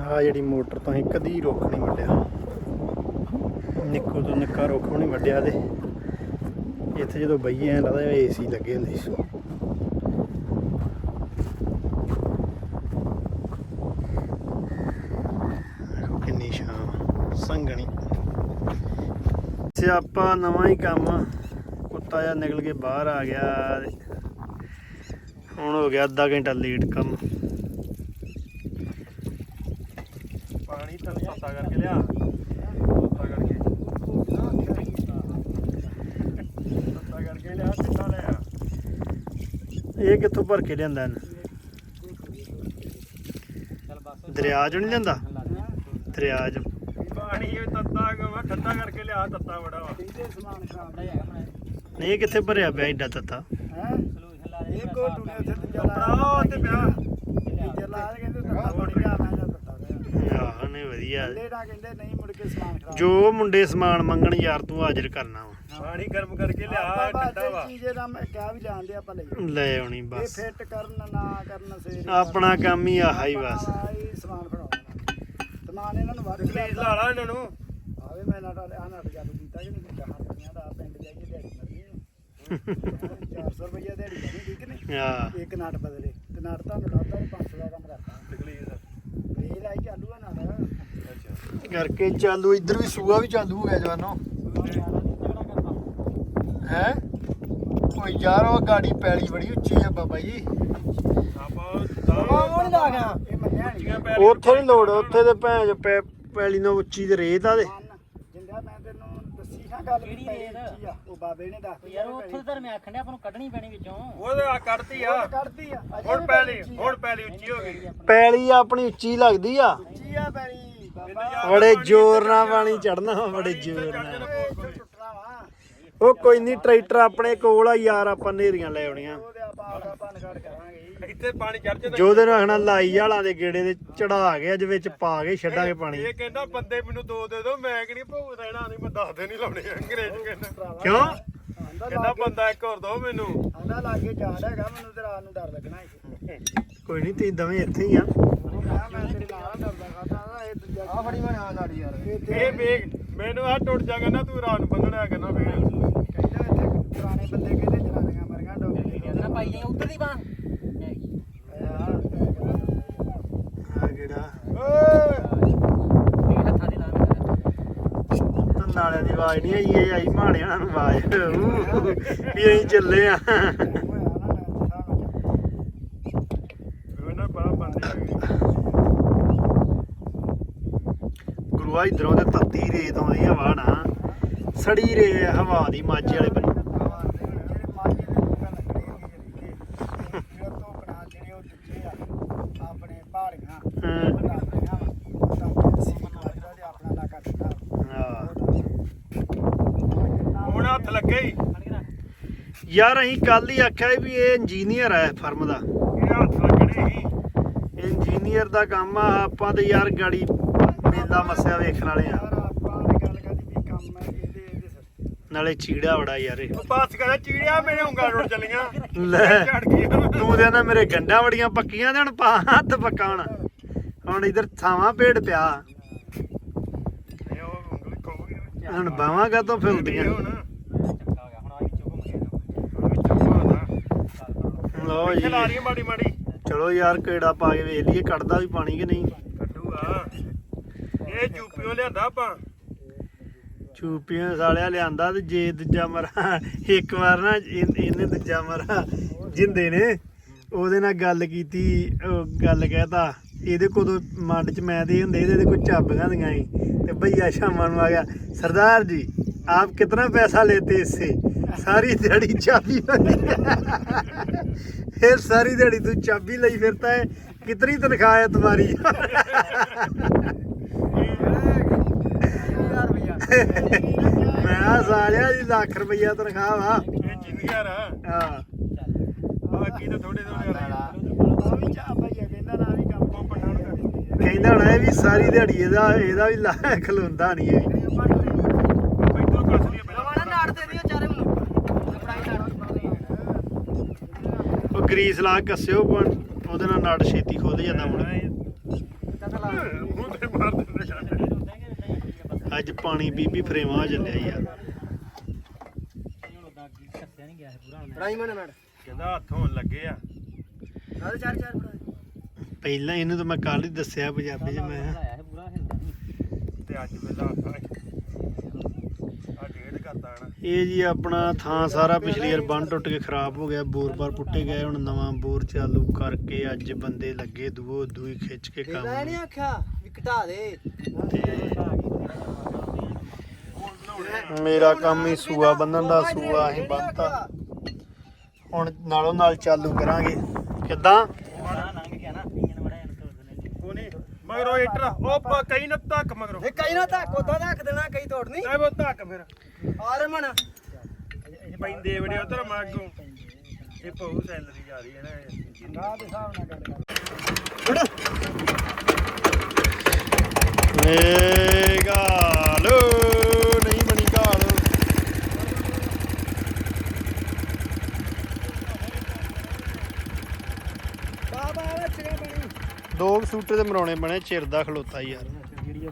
ਆ ਜਿਹੜੀ ਮੋਟਰ ਤੋਂ ਹੀ ਕਦੀ ਰੁੱਖ ਨਹੀਂ ਵੱਢਿਆ। ਨਿੱਕੋ ਤੋਂ ਨਿੱਕਾ ਰੁੱਖ ਵੀ ਨਹੀਂ ਵੱਢਿਆ ਤੇ ਇੱਥੇ ਜਦੋਂ ਬਈਏ, ਐ ਲੱਗਦਾ ਏਸੀ ਲੱਗੇ ਹੁੰਦੇ ਸੀ। ਕਿੰਨੀ ਸ਼ਾਮ ਸੰਘਣੀ। ਸਿਆਪਾ ਨਵਾਂ ਹੀ ਕੰਮ ਕੁੱਤਾ ਜਿਹਾ ਨਿਕਲ ਕੇ ਬਾਹਰ ਆ ਗਿਆ ਹੁਣ ਹੋ ਗਿਆ ਅੱਧਾ ਘੰਟਾ ਲੇਟ ਕੰਮ ਪਾਣੀ ਤਾਂ ਤੱਤਾ ਕਰਕੇ ਲਿਆ ਤੱਤਾ ਕਰਕੇ ਤੱਤਾ ਕਰਕੇ ਲਿਆ ਸਿੱਧਾ ਲਿਆ ਇਹ ਕਿੱਥੋਂ ਭਰ ਕੇ ਲਿਆਂਦਾ ਇਹਨੇ? ਦਰਿਆ ਚੋਂ ਨਹੀਂ ਲਿਆਂਦਾ? ਦਰਿਆ ਚੋਂ। ਪਾਣੀ ਇਹ ਤੱਤਾ ਗਾ ਠੰਡਾ ਕਰਕੇ ਲਿਆ ਤੱਤਾ ਬੜਾ ਵਾ। ਨਹੀਂ ਇਹ ਕਿੱਥੇ ਭਰਿਆ ਪਿਆ ਏਡਾ ਤੱਤਾ? ਇਹ ਕੋ ਤੇ ਪਿਆ। ਦੂਜਾ ਲਾ ਕੇ ਕਹਿੰਦੇ ਤੱਤਾ ਆਹ ਵਧੀਆ। ਖਰਾਬ ਜੋ ਮੁੰਡੇ ਸਮਾਨ ਮੰਗਣ ਯਾਰ ਤੂੰ ਹਾਜ਼ਰ ਕਰਨਾ ਵਾ। ਪਾਣੀ ਗਰਮ ਕਰਕੇ ਲਿਆ ਠੰਡਾ ਵਾ। ਚੀਜ਼ ਦਾ ਮੈਂ ਕਿਹਾ ਵੀ ਜਾਣਦੇ ਆਪਾਂ ਲਈ। ਲੈ ਆਉਣੀ ਇਹ ਬਸ। ਫਿੱਟ ਕਰਨ ਨਾ ਕਰਨ ਸਵੇਰੇ ਆਪਣਾ ਕੰਮ ਹੀ ਆਹਾ ਹੀ ਬਸ। ਇਹ ਸਮਾਨ ਫੜਾਉਣਾ। ਸਮਾਨ ਇਹਨਾਂ ਨੂੰ ਵੱਧ ਪਲੀਜ਼ ਲਾ ਲਾ ਇਹਨਾਂ ਨੂੰ। ਆਵੇ ਮੈਂ ਨਾ ਆ ਨਾ ਜਾਦੂ ਕੀਤਾ ਕਿ ਨਹੀਂ ਕੀਤਾ ਹੱਥੀਆਂ ਦਾ ਪਿੰਡ ਜਾਈਏ ਦਿਹਾੜੀ ਕਰਨੀ 400 ਰੁਪਏ ਦਿਹਾੜੀ ਕਰਨੀ ਠੀਕ ਨੇ ਆ ਇੱਕ ਨਾਟ ਬਦਲੇ। ਤੇ ਨਾਟ ਤੁਹਾਨੂੰ ਲਾਤਾ 500 ਦਾ ਕੰਮ ਤਕਲੀਫ ਇਹ ਲਾਈ ਚਾਲੂ ਆ ਨਾਟ। ਅੱਛਾ। ਕਰਕੇ ਚਾਲੂ ਇੱਧਰ ਵੀ ਸੂਆ ਵੀ ਚਾਲੂ ਹੋ ਗਿਆ ਜਵਾਨੋ। ਹੈ? ਓਏ ਯਾਰ ਉਹ ਗਾੜੀ ਪੈਲੀ ਬੜੀ ਉੱਚੀ ਆ ਬਾਬਾ ਜੀ। ਆਪਾਂ ਉਹ ਨਹੀਂ ਲਾ ਗਿਆ। ਇਹ ਮੰਨਿਆ ਨਹੀਂ ਉੱਥੇ ਨਹੀਂ ਲੋੜ ਉੱਥੇ ਤੇ ਭੈਣ ਚ ਪੈ- ਪੈਲੀ ਨਾਲ ਉੱਚੀ ਤੇ ਰੇਤ ਆ ਦੇ ਜਿੰਦਾ ਮੈਂ ਤੈਨੂੰ ਦੱਸੀ ਨਾ ਗੱਲ ਕਿਹੜੀ ਪਈ ਰੇਤ? ਉੱਚੀ ਆ। ਉਹ ਬਾਬੇ ਨੇ ਦੱਸ ਯਾਰ ਉੱਥੇ ਤਾਂ ਮੈਂ ਆਖਣ ਡਿਆ ਆਪਾਂ ਨੂੰ ਕੱਢਣੀ ਪੈਣੀ ਵਿੱਚੋਂ। ਉਹਦੇ ਆ ਕੱਢਤੀ ਆ। ਕੱਢਦੀ ਆ। ਅਜੇ ਹੁਣ ਵੀ ਪੈਲੀ ਉੱਚੀ ਆ। ਹੁਣ ਪੈਲੀ ਉੱਚੀ ਹੋ ਗਈ। ਪੈਲੀ ਆਪਣੀ ਉੱਚੀ ਲੱਗਦੀ ਆ। ਉੱਚੀ ਆ ਪੈਲੀ। ਬਾਬਾ। ਬੜੇ ਜ਼ੋਰ ਨਾਲ ਪਾਣੀ ਚੜਨਾ ਬੜੇ ਜ਼ੋਰ ਨਾਲ। ਉਹ ਕੋਈ ਨਹੀਂ ਟਰੈਕਟਰ ਆਪਣੇ ਕੋਲ ਆ ਯਾਰ ਆਪਾਂ ਨੇਰੀਆਂ ਲੈ ਆਉਣੀਆਂ। ਇੱਥੇ ਪਾਣੀ ਚੜ ਜਾਂਦਾ। ਜੋਦੇ ਨੂੰ ਆਖਣਾ ਲਾਈ ਵਾਲਾਂ ਦੇ ਗੇੜੇ ਦੇ ਚੜਾ ਕੇ ਅੱਜ ਵਿੱਚ ਪਾ ਕੇ ਛੱਡਾਂਗੇ ਪਾਣੀ। ਇਹ ਕਹਿੰਦਾ ਬੰਦੇ ਮੈਨੂੰ ਦੋ ਦੇ ਦਿਓ ਮੈਂ ਕਿਹੜੀ ਭੂ ਰਹਿਣਾ ਨਹੀਂ ਮੈਂ ਦੱਸ ਦੇ ਨਹੀਂ ਲਾਉਣੇ ਅੰਗਰੇਜ਼ ਕਹਿੰਦਾ। ਕਿਉਂ? ਕਹਿੰਦਾ ਬੰਦਾ ਇੱਕ ਹੋਰ ਦੋ ਮੈਨੂੰ। ਆਂਦਾ ਲਾਗੇ ਜਾੜ ਹੈਗਾ ਮੈਨੂੰ ਤੇ ਰਾਤ ਨੂੰ ਡਰ ਲੱਗਣਾ ਹੈ। ਕੋਈ ਨਹੀਂ ਤੀ ਦਵੇਂ ਇੱਥੇ ਹੀ ਆ। ਮੈਂ ਤੇਰੇ ਨਾਲ ਡਰਦਾ ਖਾਦਾ ਇਹ ਦੂਜਾ ਆ ਫੜੀ ਮੈਂ ਨਾਲ ਨਾੜੀ ਯਾਰ। ਇਹ ਵੇਖ ਮੈਨੂੰ ਆ ਟੁੱਟ ਜਾ ਕਹਿੰਦਾ ਤੂੰ ਰਾਤ ਨੂੰ ਬੰਨਣਾ ਕਹਿੰਦਾ ਫੇਰ। ਕਹਿੰਦਾ ਇੱਥੇ ਪੁਰਾਣੇ ਬੰਦੇ ਕਹਿੰਦੇ ਜਨਾਨੀਆਂ ਮਰੀਆਂ ਡੋਬੀ ਕਹਿੰਦਾ ਪਾਈ ਜਾਈ ਉੱਧਰ ਦੀ ਬਾਹ। ਆ ਕਿਹੜਾ ਓਏ। ਇਹ ਹੱਥਾਂ ਦੇ ਨਾਲ ਮੇਰਾ ਤਾਂ ਨਾਲਿਆਂ ਦੀ ਆਵਾਜ਼ ਨਹੀਂ ਆਈ ਇਹ ਆਈ ਮਾੜਿਆਂ ਨੂੰ ਆਵਾਜ਼। ਊ, ਵੀ ਅਸੀਂ ਚੱਲੇ ਆ ਉਹਨਾਂ ਬੜਾ ਬੰਦੇ ਆ ਗਏ ਗੁਰੂਆ ਇਧਰੋਂ ਤੇ ਤੱਤੀ ਰੇਤ ਆਉਂਦੀ ਹਵਾ ਨਾ। ਸੜੀ ਰੇ ਹਵਾ ਦੀ ਮਾਝੇ ਵਾਲੇ ਬੰਨੇ ਆਪਣੇ ਪਹਾੜੀਆਂ। ਹੁਣ ਹੱਥ ਲੱਗੇ ਯਾਰ ਅਸੀਂ ਕੱਲ ਹੀ ਆਖਿਆ ਵੀ ਇਹ ਇੰਜੀਨੀਅਰ ਹੈ ਫਰਮ ਦਾ। ਇਹ ਹੱਥ ਲੱਗਣੇ ਹੀ। ਇੰਜੀਨੀਅਰ ਦਾ ਕੰਮ ਆ ਆਪਾਂ ਤੇ ਯਾਰ ਗਾੜੀ ਮੇਲਾ ਮੱਸਿਆ ਵੇਖਣ ਵਾਲੇ ਆ। ਯਾਰ ਆਪਾਂ ਨੇ ਗੱਲ ਕਰਦੀ ਵੀ ਕੰਮ ਹੈ ਇਹਦੇ ਇਹਦੇ ਸਰ। ਨਾਲੇ ਚੀੜਾ ਬੜਾ ਯਾਰ ਇਹ। ਉਹ ਕਹਿੰਦਾ ਚੀੜਿਆ ਮੇਰੇ ਉਂਗਲਾਂ ਟੁੱਟ ਚਲੀਆਂ। ਲੈ ਝੜ ਗਈਆਂ ਤੂੰ ਤੇ ਨਾ ਮੇਰੇ ਗੰਡਾਂ ਬੜੀਆਂ ਪੱਕੀਆਂ ਤੇ ਹੁਣ ਪਾ ਹੱਥ ਪੱਕਾ ਹੁਣ। ਇਧਰ ਥਾਵਾਂ ਭੇੜ ਪਿਆ। ਹੁਣ ਬਾਵਾਂ ਕਾ ਤੋਂ ਫਿਲਦੀਆਂ ਲਾ ਜੀ। ਮਾੜੀ ਮਾੜੀ ਚਲੋ ਯਾਰ ਕਿਹੜਾ ਪਾ ਕੇ ਵੇਖ ਲਈਏ ਕੱਢਦਾ ਵੀ ਪਾਣੀ ਕਿ ਨਹੀਂ। ਇਹ ਚੂਪੀਆਂ ਲਿਆਂਦਾ ਆਪਾਂ। ਚੂਪੀਆਂ ਸਾਲਿਆ ਲਿਆਂਦਾ ਤੇ ਜੇ ਦੂਜਾ ਮਰਾ, ਇੱਕ ਵਾਰ ਨਾ ਇਹਨੇ ਦੂਜਾ ਮਰਾ ਜਿੰਦੇ ਨੇ, ਉਹਦੇ ਨਾਲ ਗੱਲ ਕੀਤੀ, ਉਹ ਗੱਲ ਕਹਿਤਾ, ਇਹਦੇ ਕੋਲ ਮੰਡ ਚ ਮੈਂ ਤੇ ਇਹ ਹੁੰਦੇ, ਇਹਦੇ ਕੋਈ ਚਾਬੀਆਂ ਦੀਆਂ ਸੀ। ਤੇ ਭਈਆ ਸ਼ਾਮਾਂ ਨੂੰ ਆ ਗਿਆ, ਸਰਦਾਰ ਜੀ, ਆਪ ਕਿਤਨਾ ਪੈਸਾ ਲੈਤੇ ਇਸੇ? ਸਾਰੀ ਦਿਹਾੜੀ ਚਾਬੀ ਵਾਲੀ ਫਿਰ ਸਾਰੀ ਦਿਹਾੜੀ ਤੂੰ ਚਾਬੀ ਲਈ ਫਿਰਤਾ ਹੈ ਕਿਤਨੀ ਤਨਖਾਹ ਹੈ ਤੁਹਾਡੀ ਮੈਂ ਆ ਸਾਲਿਆ ਜੀ ਲੱਖ ਰੁਪਈਆ ਤਨਖਾਹ ਵਾ। ਇਹ ਜਿੰਨੀਆਂ ਰਾ ਹਾਂ। ਬਾਕੀ ਤਾਂ ਥੋੜੇ ਥੋੜੇ ਆ। ਆ ਵੀ ਚਾਹ ਭਈਆ ਕਹਿੰਦਾ ਨਾ ਵੀ ਕੰਮ ਉਹ ਪਠਾਣ ਕਰ ਕਹਿੰਦਾ ਹੋਣਾ ਇਹ ਵੀ ਸਾਰੀ ਦਿਹਾੜੀ ਇਹਦਾ ਇਹਦਾ ਵੀ ਲਾ ਖਲੋਂਦਾ ਨਹੀਂ ਇਹ ਵੀ। ਗਰੀਸ ਲਾ ਕੱਸਿਓ ਪਰ ਉਹਦੇ ਨਾਲ ਨੜ ਛੇਤੀ ਖੁੱਲ ਜਾਂਦਾ ਮੁੜ ਅੱਜ ਪਾਣੀ ਪੀ ਪੀ ਫਰੇਵਾ ਚੱਲਿਆ ਯਾਰ। ਪੂਰਾ ਫੜਾਈ ਮਨ ਮੈਡ ਕਹਿੰਦਾ ਹੱਥ ਹੋਣ ਲੱਗੇ ਆ। ਨਾਲ ਚਾਰ ਚਾਰ ਫੜਾ ਪਹਿਲਾਂ ਇਹਨੂੰ ਤਾਂ ਮੈਂ ਕੱਲ ਹੀ ਦੱਸਿਆ ਪੰਜਾਬੀ 'ਚ ਮੈਂ ਆਇਆ ਹੈ ਪੂਰਾ ਹਿਲਦਾ ਨਹੀਂ ਤੇ ਅੱਜ ਵੇਲਾ ਆ ਡੇਢ ਕਰਦਾ ਨਾ ਇਹ ਜੀ ਆਪਣਾ ਥਾਂ ਸਾਰਾ ਪਿਛਲੀ ਵਾਰ ਬੰਨ ਟੁੱਟ ਕੇ ਖਰਾਬ ਹੋ ਗਿਆ ਬੋਰ ਬਾਰ ਪੁੱਟੇ ਗਏ ਹੁਣ ਨਵਾਂ ਬੋਰ ਚਾਲੂ ਕਰਕੇ ਅੱਜ ਬੰਦੇ ਲੱਗੇ ਦੂਓ ਦੂਈ ਖਿੱਚ ਕੇ ਕੰਮ ਨਹੀਂ ਆਖਿਆ ਵੀ ਘਟਾ ਦੇ। ਮੇਰਾ ਕੰਮ ਹੀ ਸੂਆ ਬੰਨਣ ਦਾ ਸੂਆ ਅਸੀਂ ਬੰਨਤਾ। ਹੁਣ ਨਾਲੋਂ ਨਾਲ ਚਾਲੂ ਕਰਾਂਗੇ। ਕਿੱਦਾਂ? ਲੰਘ ਗਿਆ ਨਾ ਇੰਜਨ ਬੜਾ ਇਹਨੂੰ ਤੋੜ ਦੇਣੇ ਕੋਨੇ ਮਗਰੋਂ ਇੱਟਰ ਉਹ ਪ- ਕਈ ਨਾ ਧੱਕ ਮਗਰੋਂ। ਇਹ ਕਈ ਨਾ ਧੱਕ ਉਦਾਂ ਧੱਕ ਦੇਣਾ ਕਈ ਤੋੜਨੀ ਐ ਉਹ ਧੱਕ ਫਿਰ। ਆਰ ਮਨ ਪੈਂਦੇ ਵੜੇ ਉਧਰ ਮਾਗੋਂ। ਇਹ ਪਹੂ ਸੈਲਰੀ ਜਾ ਰਹੀ ਹੈ ਨਾ ਇਹ। ਰਾਹ ਦੇ ਹਿਸਾਬ ਨਾਲ ਗੱਲ ਕਰ। ਏ ਗਾਲ ਨਹੀਂ ਬਣੀ ਗਾਲ ਬਾਬਾ ਵਿੱਚ ਗਿਆ ਬਣੀ ਦੋ ਕੁ ਸੂਟਰ ਤੇ ਮਰਾਉਣੇ ਬਣੇ, ਚਿਰ ਦਾ ਖਲੋਤਾ ਯਾਰ। ਜਿਹੜੀ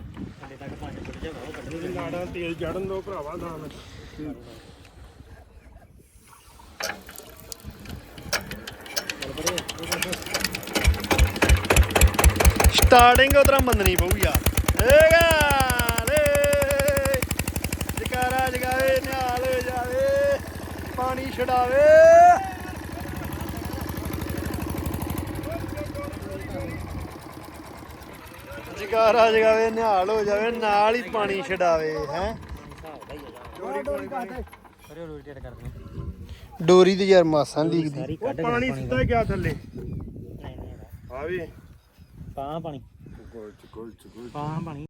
ਤੇਲ ਚੜਨ ਦੋ ਭਰਾਵਾ ਦਾਣ ਸਟਾਰਟਿੰਗ ਉਤਰਾ ਮੰਨਣੀ ਪਊ ਯਾਰ। ਏ ਗਾਲ ਜਕਾਰਾ ਜਗਾਵੇ, ਨਿਹਾਲ ਜਾਵੇ, ਪਾਣੀ ਛਡਾਵੇ। ਜਕਾਰਾ ਜਗਾਵੇ ਨਿਹਾਲ ਹੋ ਜਾਵੇ ਨਾਲ ਹੀ ਪਾਣੀ ਛਡਾਵੇ ਹੈ? ਦਾ ਆ ਦੇ ਡੋਰੀ ਤੇ ਯਾਰ ਮਾਸਾਂ ਲੀਕਦੀ ਸਾਰੀ ਉਹ ਕੱਢ ਪਾਣੀ ਸਿੱਧਾ ਗਿਆ ਥੱਲੇ। ਨਹੀਂ ਨਹੀਂ ਆ ਵੀ। ਪਾਣੀ। ਪਾ ਪਾਣੀ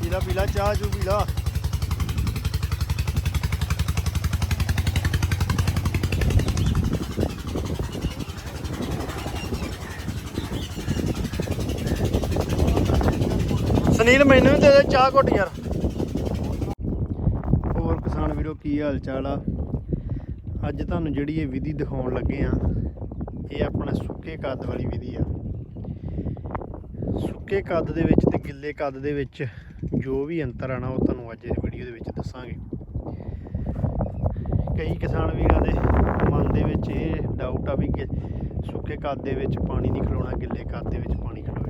ਪੀਲਾ ਪੀਲਾ ਚਾਹ ਚੂ ਪੀਲਾ ਸੁਨੀਲ ਮੈਨੂੰ ਵੀ ਦੇ ਦੇ ਚਾਹ ਘੁੱਟ ਯਾਰ। ਹੋਰ ਕਿਸਾਨ ਵੀਰੋ, ਕੀ ਹਾਲ ਚਾਲ ਆ? ਅੱਜ ਤੁਹਾਨੂੰ ਜਿਹੜੀ ਇਹ ਵਿਧੀ ਦਿਖਾਉਣ ਲੱਗੇ ਆ, ਇਹ ਆਪਣਾ ਸੁੱਕੇ ਕੱਦ ਵਾਲੀ ਵਿਧੀ ਆ। ਸੁੱਕੇ ਕੱਦ ਦੇ ਵਿੱਚ ਤੇ ਗਿੱਲੇ ਕੱਦ ਦੇ ਵਿੱਚ ਜੋ ਵੀ ਅੰਤਰ ਆਣਾ ਉਹ ਤੁਹਾਨੂੰ ਅੱਜ ਇਸ ਵੀਡੀਓ ਦੇ ਵਿੱਚ ਦੱਸਾਂਗੇ। ਕਈ ਕਿਸਾਨ ਵੀਰਾਂ ਦੇ ਮਨ ਦੇ ਵਿੱਚ ਇਹ ਡਾਊਟ ਆ ਵੀ ਸੁੱਕੇ ਕੱਦ ਦੇ ਵਿੱਚ ਪਾਣੀ ਨਹੀਂ ਖਲੋਣਾ, ਗਿੱਲੇ ਕੱਦ ਦੇ ਵਿੱਚ ਪਾਣੀ ਖਲੋਣਾ।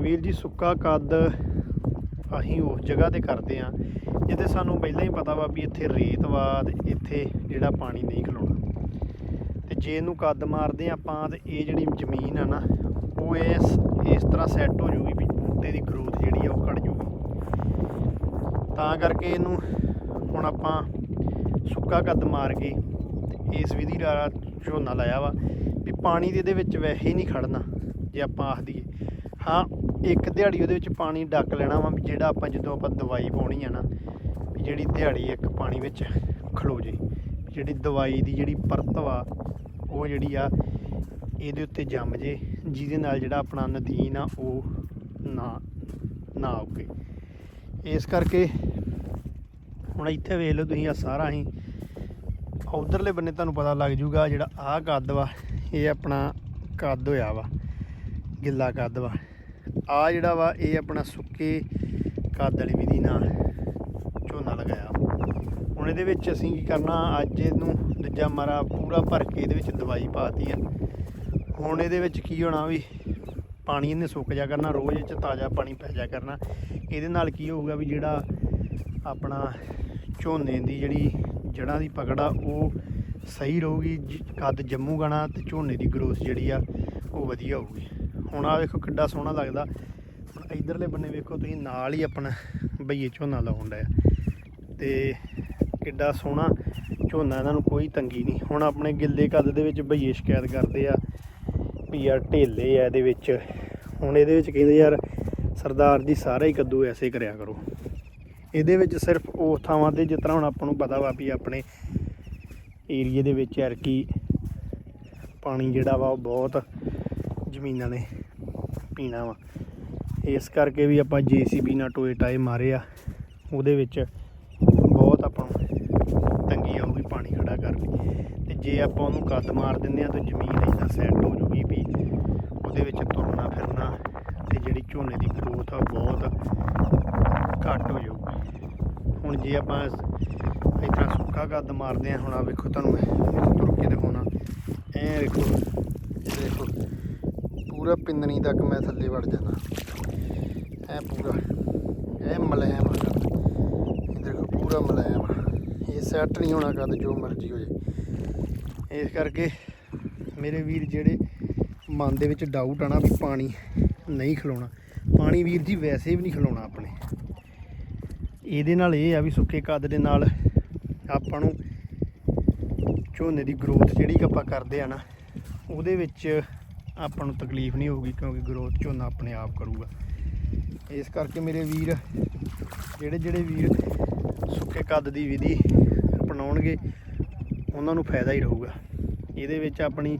ਵੀਰ ਜੀ ਸੁੱਕਾ ਕੱਦ ਅਸੀਂ ਉਸ ਜਗ੍ਹਾ ਤੇ ਕਰਦੇ ਆ ਜਿੱਥੇ ਸਾਨੂੰ ਪਹਿਲਾਂ ਹੀ ਪਤਾ ਵਾ ਵੀ ਇੱਥੇ ਰੇਤ ਵਾ ਤੇ ਇੱਥੇ ਜਿਹੜਾ ਪਾਣੀ ਨਹੀਂ ਖਲੋਣਾ। ਤੇ ਜੇ ਇਹਨੂੰ ਕੱਦ ਮਾਰਦੇ ਹਾਂ ਆਪਾਂ ਤੇ ਇਹ ਜਿਹੜੀ ਜ਼ਮੀਨ ਆ ਨਾ, ਉਹ ਇਸ ਇਸ ਤਰ੍ਹਾਂ ਸੈੱਟ ਹੋ ਜੂਗੀ ਵੀ ਬੂਟੇ ਦੀ ਗਰੋਥ ਜਿਹੜੀ ਆ ਉਹ ਘਟ ਜੂਗੀ ਤਾਂ ਕਰਕੇ ਇਹਨੂੰ ਹੁਣ ਆਪਾਂ ਸੁੱਕਾ ਕੱਦ ਮਾਰ ਕੇ ਇਸ ਵਿਧੀ ਨਾਲ ਝੋਨਾ ਲਾਇਆ ਵਾ ਵੀ ਪਾਣੀ ਦੇ ਇਹਦੇ ਵਿੱਚ ਵੈਸੇ ਹੀ ਨਹੀਂ ਖੜਨਾ, ਜੇ ਆਪਾਂ ਆਖ ਦਈਏ। ਹਾਂ ਇੱਕ ਦਿਹਾੜੀ ਉਹਦੇ ਵਿੱਚ ਪਾਣੀ ਡੱਕ ਲੈਣਾ ਵਾ ਵੀ ਜਿਹੜਾ ਆਪਾਂ ਜਦੋਂ ਆਪਾਂ ਦਵਾਈ ਪਾਉਣੀ ਆ ਨਾ, ਵੀ ਜਿਹੜੀ ਦਿਹਾੜੀ ਇੱਕ ਪਾਣੀ ਵਿੱਚ ਖਲੋ ਜੇ। ਜਿਹੜੀ ਦਵਾਈ ਦੀ ਜਿਹੜੀ ਪਰਤ ਵਾ, ਉਹ ਜਿਹੜੀ ਆ, ਇਹਦੇ ਉੱਤੇ ਜੰਮ ਜੇ, ਜਿਹਦੇ ਨਾਲ ਜਿਹੜਾ ਆਪਣਾ ਨਦੀਨ ਆ, ਉਹ ਨਾ ਨਾ ਉੱਗੇ। ਇਸ ਕਰਕੇ ਹੁਣ ਇੱਥੇ ਵੇਖ ਲਓ ਤੁਸੀਂ ਆ ਸਾਰਾ ਹੀ। ਉਧਰਲੇ ਬੰਨੇ ਤੁਹਾਨੂੰ ਪਤਾ ਲੱਗ ਜੂਗਾ, ਜਿਹੜਾ ਆਹ ਕੱਦ ਵਾ, ਇਹ ਆਪਣਾ ਕੱਦ ਹੋਇਆ ਵਾ, ਗਿੱਲਾ ਕੱਦ ਵਾ। ਆ ਜਿਹੜਾ ਵਾ, ਇਹ ਆਪਣਾ ਸੁੱਕੇ ਕੱਦ ਵਾਲੀ ਵਿਧੀ ਨਾਲ ਝੋਨਾ ਲਗਾਇਆ। ਹੁਣ ਇਹਦੇ ਵਿੱਚ ਅਸੀਂ ਕੀ ਕਰਨਾ, ਅੱਜ ਇਹਨੂੰ ਦੂਜਾ ਮਾਰਾ ਪੂਰਾ ਭਰ ਕੇ ਇਹਦੇ ਵਿੱਚ ਦਵਾਈ ਪਾਤੀ ਆ। ਹੁਣ ਇਹਦੇ ਵਿੱਚ ਕੀ ਹੋਣਾ ਵੀ, ਪਾਣੀ ਇਹਨੇ ਸੁੱਕ ਜਾ ਕਰਨਾ, ਰੋਜ਼ ਇਹ ਚ ਤਾਜ਼ਾ ਪਾਣੀ ਪੈ ਜਾ ਕਰਨਾ। ਇਹਦੇ ਨਾਲ ਕੀ ਹੋਊਗਾ ਵੀ ਜਿਹੜਾ ਆਪਣਾ ਝੋਨੇ ਦੀ ਜਿਹੜੀ ਜੜ੍ਹਾਂ ਦੀ ਪਕੜ ਆ, ਉਹ ਸਹੀ ਰਹੂਗੀ, ਜ- ਕੱਦ ਜੰਮੂਗਾ ਨਾ, ਤੇ ਝੋਨੇ ਦੀ ਗਰੋਥ ਜਿਹੜੀ ਆ, ਉਹ ਵਧੀਆ ਹੋਊਗੀ। ਹੁਣ ਆ ਵੇਖੋ ਕਿੱਡਾ ਸੋਹਣਾ ਲੱਗਦਾ। ਹੁਣ ਇਧਰਲੇ ਬੰਨੇ ਵੇਖੋ ਤੁਸੀਂ, ਨਾਲ ਹੀ ਆਪਣਾ ਬਈਏ ਝੋਨਾ ਲਾਉਣ ਡਿਆ। ਤੇ ਕਿੱਡਾ ਸੋਹਣਾ ਝੋਨਾ, ਇਹਨਾਂ ਨੂੰ ਕੋਈ ਤੰਗੀ ਨਹੀਂ। ਹੁਣ ਆਪਣੇ ਗਿੱਲੇ ਕੱਦ ਦੇ ਵਿੱਚ ਬਈਏ ਸ਼ਿਕਾਇਤ ਕਰਦੇ ਆ ਵੀ ਯਾਰ ਢੇਲੇ ਆ ਇਹਦੇ ਵਿੱਚ। ਹੁਣ ਇਹਦੇ ਵਿੱਚ ਕਹਿੰਦੇ ਯਾਰ, ਸਰਦਾਰ ਜੀ ਸਾਰਾ ਹੀ ਕੱਦੂ ਐਸੇ ਕਰਿਆ ਕਰੋ। ਇਹਦੇ ਵਿੱਚ ਸਿਰਫ ਉਹ ਥਾਵਾਂ ਤੇ ਜਿਸ ਤਰ੍ਹਾਂ ਹੁਣ ਆਪਾਂ ਨੂੰ ਪਤਾ ਵਾ ਵੀ ਆਪਣੇ ਏਰੀਏ ਦੇ ਵਿੱਚ ਐਰਕੀ ਪਾਣੀ ਜਿਹੜਾ ਵਾ ਉਹ ਬਹੁਤ ਜ਼ਮੀਨਾਂ ਨੇ ਪੀਣਾ ਵਾ। ਇਸ ਕਰਕੇ ਵੀ ਆਪਾਂ ਜੀਸੀਬੀ ਨਾਲ ਟੋਏ ਟਾਏ ਮਾਰੇ ਆ ਉਹਦੇ ਵਿੱਚ ਬਹੁਤ ਆਪਾਂ ਨੂੰ ਤੰਗੀ ਆਊਗੀ ਪਾਣੀ ਖੜਾ ਕਰ ਲਈ ਤੇ ਜੇ ਆਪਾਂ ਉਹਨੂੰ ਕੱਦ ਮਾਰ ਦਿੰਦੇ ਆ ਤਾਂ ਜ਼ਮੀਨ ਇਦਾਂ ਸੈੱਟ ਹੋ ਜੂਗੀ ਵੀ ਉਹਦੇ ਵਿੱਚ ਤੁਰਨਾ ਫਿਰਨਾ ਤੇ ਜਿਹੜੀ ਝੋਨੇ ਦੀ ਗਰੋਥ ਆ ਬਹੁਤ ਘੱਟ ਹੋ ਜਾਊਗੀ। ਹੁਣ ਜੇ ਆਪਾਂ ਇਸ ਤਰ੍ਹਾਂ ਸੁੱਕਾ ਕੱਦ ਮਾਰਦੇ ਆ, ਹੁਣ ਆ ਵੇਖੋ ਤੁਹਾਨੂੰ ਮੈਂ ਤੁਰ ਕੇ ਦਿਖਾਉਣਾ। ਐ ਵੇਖੋ ਦੇਖੋ। ਪੂਰਾ ਪਿੰਦਣੀ ਤੱਕ ਮੈਂ ਥੱਲੇ ਵੜ ਜਾਂਦਾ ਐ ਪੂਰਾ। ਇਹ ਮਲੈਮ ਆ ਕੱਦ। ਪੂਰਾ ਮਲੈਮ ਆ। ਇਹ ਸੈੱਟ ਨਹੀਂ ਹੋਣਾ ਕਦ, ਜੋ ਮਰਜ਼ੀ ਹੋ ਜੇ ਇਸ ਕਰਕੇ ਮੇਰੇ ਵੀਰ ਜਿਹੜੇ ਮਨ ਦੇ ਵਿੱਚ ਡਾਊਟ ਆਣਾ ਵੀ ਪਾਣੀ ਨਹੀਂ ਖਲੋਣਾ। ਪਾਣੀ ਵੀਰ ਜੀ ਵੈਸੇ ਵੀ ਨਹੀਂ ਖਲੋਣਾ ਆਪਣੇ। ਇਹਦੇ ਨਾਲ ਇਹ ਆ ਵੀ ਸੁੱਕੇ ਕੱਦ ਦੇ ਨਾਲ ਆਪਾਂ ਨੂੰ ਝੋਨੇ ਦੀ ਗਰੋਥ ਜਿਹੜੀ ਆਪਾਂ ਕਰਦੇ ਆ ਨਾ, ਉਹਦੇ ਵਿੱਚ ਆਪਾਂ ਨੂੰ ਤਕਲੀਫ ਨਹੀਂ ਹੋਊਗੀ ਕਿਉਂਕਿ ਗਰੋਥ ਝੋਨਾ ਆਪਣੇ ਆਪ ਕਰੂਗਾ। ਇਸ ਕਰਕੇ ਮੇਰੇ ਵੀਰ, ਜਿਹੜੇ ਜਿਹੜੇ ਵੀਰ ਸੁੱਕੇ ਕੱਦ ਦੀ ਵਿਧੀ ਅਪਣਾਉਣਗੇ, ਉਹਨਾਂ ਨੂੰ ਫਾਇਦਾ ਹੀ ਰਹੂਗਾ। ਇਹਦੇ ਵਿੱਚ ਆਪਣੀ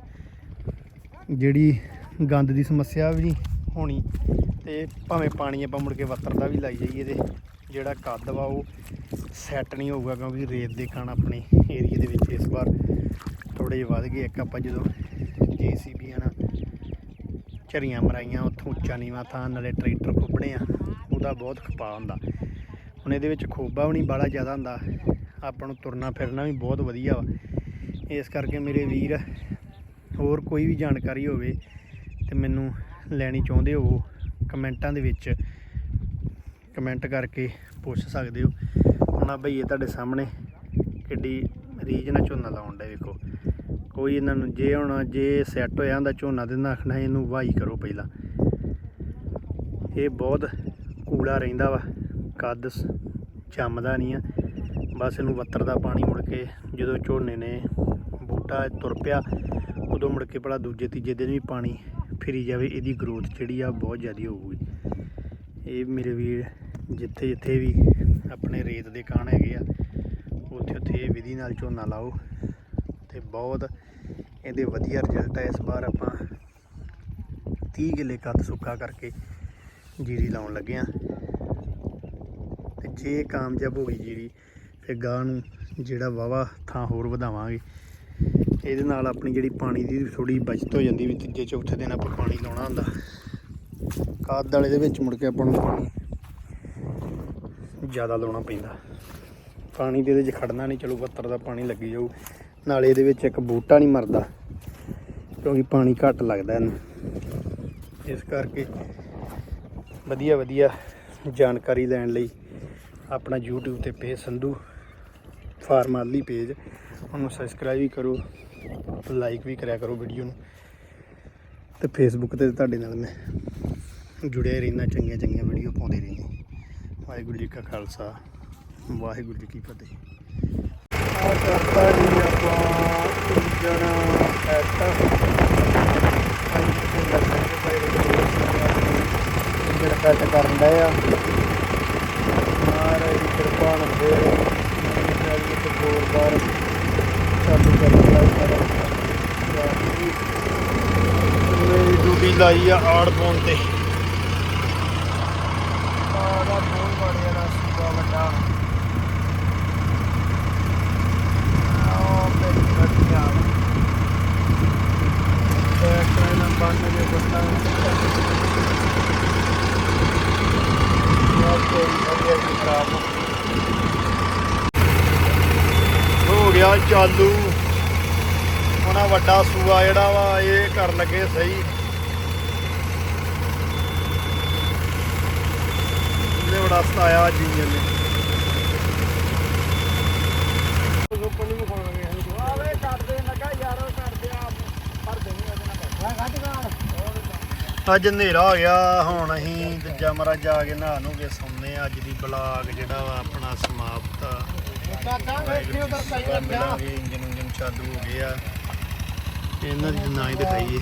ਜਿਹੜੀ ਗੰਦ ਦੀ ਸਮੱਸਿਆ ਵੀ ਨਹੀਂ ਹੋਣੀ ਤੇ ਭਾਵੇਂ ਪਾਣੀ ਆਪਾਂ ਮੁੜ ਕੇ ਵਰਤਦਾ ਵੀ ਲਾਈ ਜਾਈਏ ਤੇ ਜਿਹੜਾ ਕੱਦ ਵਾ ਉਹ ਸੈੱਟ ਨਹੀਂ ਹੋਊਗਾ ਕਿਉਂਕਿ ਰੇਤ ਦੇ ਕਣ ਆਪਣੇ ਏਰੀਆ ਦੇ ਵਿੱਚ ਇਸ ਵਾਰ ਥੋੜੇ ਜਿਹੇ ਵੱਧ ਗਏ। ਇੱਕ ਆਪਾਂ ਜਦੋਂ ਜੀਸੀਬੀ ਨਾ ਝਰੀਆਂ ਮਰਾਈਆਂ, ਉੱਥੋਂ ਉੱਚਾ ਨੀਵਾਂ ਥਾਂ, ਨਾਲੇ ਟਰੈਕਟਰ ਖੋਬਣੇ ਆ। ਉਹਦਾ ਬਹੁਤ ਖਪਾ ਹੁੰਦਾ। ਹੁਣ ਇਹਦੇ ਵਿੱਚ ਖੋਬਾ ਵੀ ਨਹੀਂ, ਬਾਹਲਾ ਜ਼ਿਆਦਾ ਹੁੰਦਾ। ਆਪਾਂ ਨੂੰ ਤੁਰਨਾ ਫਿਰਨਾ ਵੀ ਬਹੁਤ ਵਧੀਆ ਵਾ। ਇਸ ਕਰਕੇ ਮੇਰੇ ਵੀਰ, ਹੋਰ ਕੋਈ ਵੀ ਜਾਣਕਾਰੀ ਹੋਵੇ ਤੇ ਮੈਨੂੰ ਲੈਣੀ ਚਾਹੁੰਦੇ ਹੋ, ਕਮੈਂਟਾਂ ਦੇ ਵਿੱਚ ਕਮੈਂਟ ਕਰਕੇ ਪੁੱਛ ਸਕਦੇ ਹੋ। ਹੁਣ ਆ ਭਈਏ ਤੁਹਾਡੇ ਸਾਹਮਣੇ ਕਿੱਡੀ ਰੀਝ ਨਾਲ ਝੋਨਾ ਲਾਉਣ ਦਾ ਵੇਖੋ। ਕੋਈ ਇਹਨਾਂ ਨੂੰ ਜੇ ਹੁਣ ਜੇ ਸੈੱਟ ਹੋਇਆ ਹੁੰਦਾ ਝੋਨਾ ਤੇ ਆਖਣਾ ਇਹਨੂੰ ਵਾਹੀ ਕਰੋ ਪਹਿਲਾਂ। ਇਹ ਬਹੁਤ ਕੂੜਾ ਰਹਿੰਦਾ ਵਾ, ਕੱਦ ਸ- ਜੰਮਦਾ ਨਹੀਂ ਆ। ਬਸ ਇਹਨੂੰ ਵੱਤਰ ਦਾ ਪਾਣੀ ਮੁੜ ਕੇ ਜਦੋਂ ਝੋਨੇ ਨੇ ਬੂਟਾ ਤੁਰ ਪਿਆ, ਉਦੋਂ ਮੁੜ ਕੇ ਭਲਾ ਦੂਜੇ ਤੀਜੇ ਦਿਨ ਵੀ ਪਾਣੀ ਫਿਰੀ ਜਾਵੇ, ਇਹਦੀ ਗਰੋਥ ਜਿਹੜੀ ਆ ਬਹੁਤ ਜ਼ਿਆਦਾ ਹੋਊਗੀ। ਇਹ ਮੇਰੇ ਵੀਰ ਜਿੱਥੇ ਜਿੱਥੇ ਵੀ ਆਪਣੇ ਰੇਤ ਦੇ ਕਾਣ ਹੈਗੇ ਆ ਉੱਥੇ ਉੱਥੇ ਇਹ ਵਿਧੀ ਨਾਲ ਝੋਨਾ ਲਾਓ ਤੇ ਬਹੁਤ ਇਹਦੇ ਵਧੀਆ ਰਿਜ਼ਲਟ ਹੈ ਇਸ ਵਾਰ ਆਪਾਂ 30 ਕਿੱਲੇ ਕੱਦ ਸੁੱਕਾ ਕਰਕੇ ਜੀਰੀ ਲਾਉਣ ਲੱਗੇ ਆ ਤੇ ਜੇ ਕਾਮਯਾਬ ਹੋ ਗਈ ਜੀਰੀ ਫਿਰ ਗਾਂ ਨੂੰ ਜਿਹੜਾ ਵਾਵਾ ਥਾਂ ਹੋਰ ਵਧਾਵਾਂਗੇ। ਇਹਦੇ ਨਾਲ ਆਪਣੀ ਜਿਹੜੀ ਪਾਣੀ ਦੀ ਥੋੜੀ ਬਚਤ ਹੋ ਜਾਂਦੀ, ਵੀ ਤੀਜੇ ਚੌਥੇ ਦਿਨ ਆਪਾਂ ਪਾਣੀ ਲਾਉਣਾ ਹੁੰਦਾ। ਖਾਦ ਵਾਲੇ ਦੇ ਵਿੱਚ ਮੁੜ ਕੇ ਆਪਾਂ ਨੂੰ ਪਾਣੀ ਜ਼ਿਆਦਾ ਲਾਉਣਾ ਪੈਂਦਾ। ਪਾਣੀ ਦੇ ਇਹਦੇ 'ਚ ਖੜਨਾ ਨਹੀਂ, ਚਲੋ ਬੱਤਰ ਦਾ ਪਾਣੀ ਲੱਗੀ ਜਾਊ। ਨਾਲੇ ਇਹਦੇ ਵਿੱਚ ਇੱਕ ਬੂਟਾ ਨਹੀਂ ਮਰਦਾ, ਕਿਉਂਕਿ ਪਾਣੀ ਘੱਟ ਲੱਗਦਾ ਇਹਨੂੰ। ਇਸ ਕਰਕੇ ਵਧੀਆ ਵਧੀਆ ਜਾਣਕਾਰੀ ਲੈਣ ਲਈ ਆਪਣਾ YouTube ਤੇ ਪੇਜ ਸੰਧੂ ਫਾਰਮਾਲੀ ਪੇਜ। ਉਹਨੂੰ ਸਬਸਕ੍ਰਾਈਬ ਵੀ ਕਰੋ ਲਾਈਕ ਵੀ ਕਰਿਆ ਕਰੋ ਵੀਡੀਓ ਨੂੰ। ਤੇ ਫੇਸਬੁੱਕ ਤੇ ਤੁਹਾਡੇ ਨਾਲ ਮੈਂ ਜੁੜਿਆ ਰਹਿਣਾ ਚੰਗੀਆਂ ਚੰਗੀਆਂ ਵੀਡੀਓ ਪਾਉਂਦੇ ਰਹਿੰਦੇ ਵਾਹਿਗੁਰੂ ਜੀ ਕਾ ਖਾਲਸਾ, ਵਾਹਿਗੁਰੂ ਜੀ ਕੀ ਫਤਿਹ। ਕਰਤਾ ਜੀ ਆਪਾਂ ਇੰਜਣ ਐਟ ਇੰਜਣ ਫੈਟ ਕਰਨ ਡਏ ਆ ਮਹਾਰਾਜ ਦੀ ਕਿਰਪਾ ਨਾਲ ਫੇਰ ਤੇ ਹੋਰ ਬਾਰ ਚਾਲੂ ਕਰ ਲਿਆ ਸਾਰਾ ਮੇਰੀ ਡਿਊਟੀ ਲਾਈ ਆ ਆੜ ਪਾਉਣ ਤੇ ਆੜਾ ਬਹੁਤ ਬੜਿਆ ਦਾ ਸੂਬਾ ਵੱਡਾ ਆਹ ਮੇਰੀ ਗੱਡੀਆਂ ਟਰੈਕਟਰ ਨਾਲ ਹੋ ਗਿਆ ਚਾਲੂ। ਹੁਣ ਵੱਡਾ ਸੂਆ ਜਿਹੜਾ ਵਾ, ਇਹ ਕਰਨ ਲੱਗੇ ਸਹੀ। ਇਹਨੇ ਬੜਾ ਸਤਾਇਆ ਜੀ ਨੇ ਆਵੇ ਕੱਢਦੇ ਲੱਗਾ ਯਾਰੋ ਕੱਢਦੇ ਆ ਪਰ ਦੇਣੀ ਉਹਦੇ ਨਾਲ ਕੱਢ ਕੱਢ ਅੱਜ ਹਨੇਰਾ ਹੋ ਗਿਆ, ਹੁਣ ਅਸੀਂ ਦੂਜਾ ਮਰਾ ਜਾ ਕੇ ਨਹਾ ਨੂੰ ਕੇ ਸੌਂਦੇ ਆ ਅੱਜ ਦੀ ਬਲਾਗ ਜਿਹੜਾ ਵਾ ਆਪਣਾ ਸਮਾਪਤ ਆ। ਇੰਜਨ ਇੰਜਨ ਚਾਲੂ ਹੋ ਗਿਆ ਇਹਨਾਂ ਦੀ ਨਾ ਹੀ ਦਿਖਾਈਏ।